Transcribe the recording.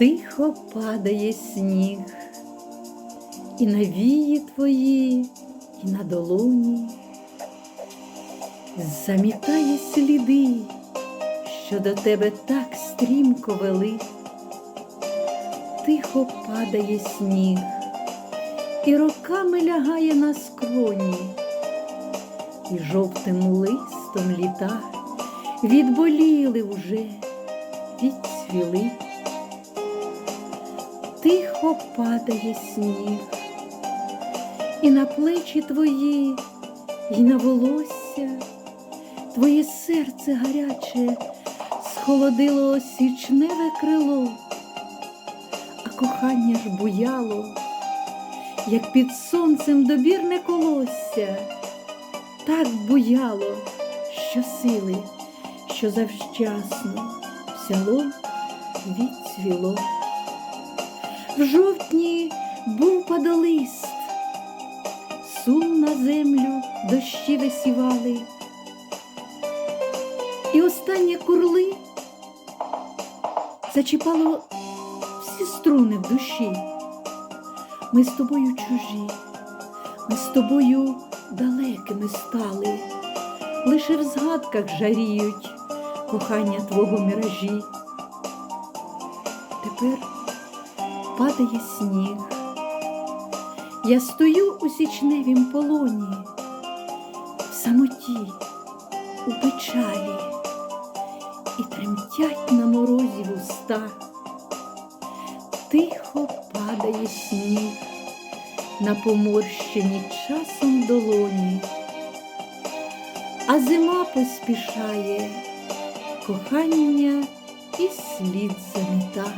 Тихо падає сніг, і на вії твої, і на долоні замітає сліди, що до тебе так стрімко вели. Тихо падає сніг, і роками лягає на скроні, і жовтим листом літа відболіли уже, відцвіли. Тихо падає сніг, і на плечі твої, і на волосся, твоє серце гаряче схолодило січневе крило, а кохання ж буяло, як під сонцем добірне колосся, так буяло, що сили, що завчасно взяло, відцвіло. В жовтні був падолист, сум на землю дощі висівали, і останнє курли зачіпало всі струни в душі. Ми з тобою чужі, ми з тобою далекими стали, лише в згадках жаріють кохання твого міражі. Тепер падає сніг. Я стою у січневім полоні, в самоті, у печалі, і тремтять на морозі вуста. Тихо падає сніг на поморщені часом долоні, а зима поспішає, кохання і слід заміта.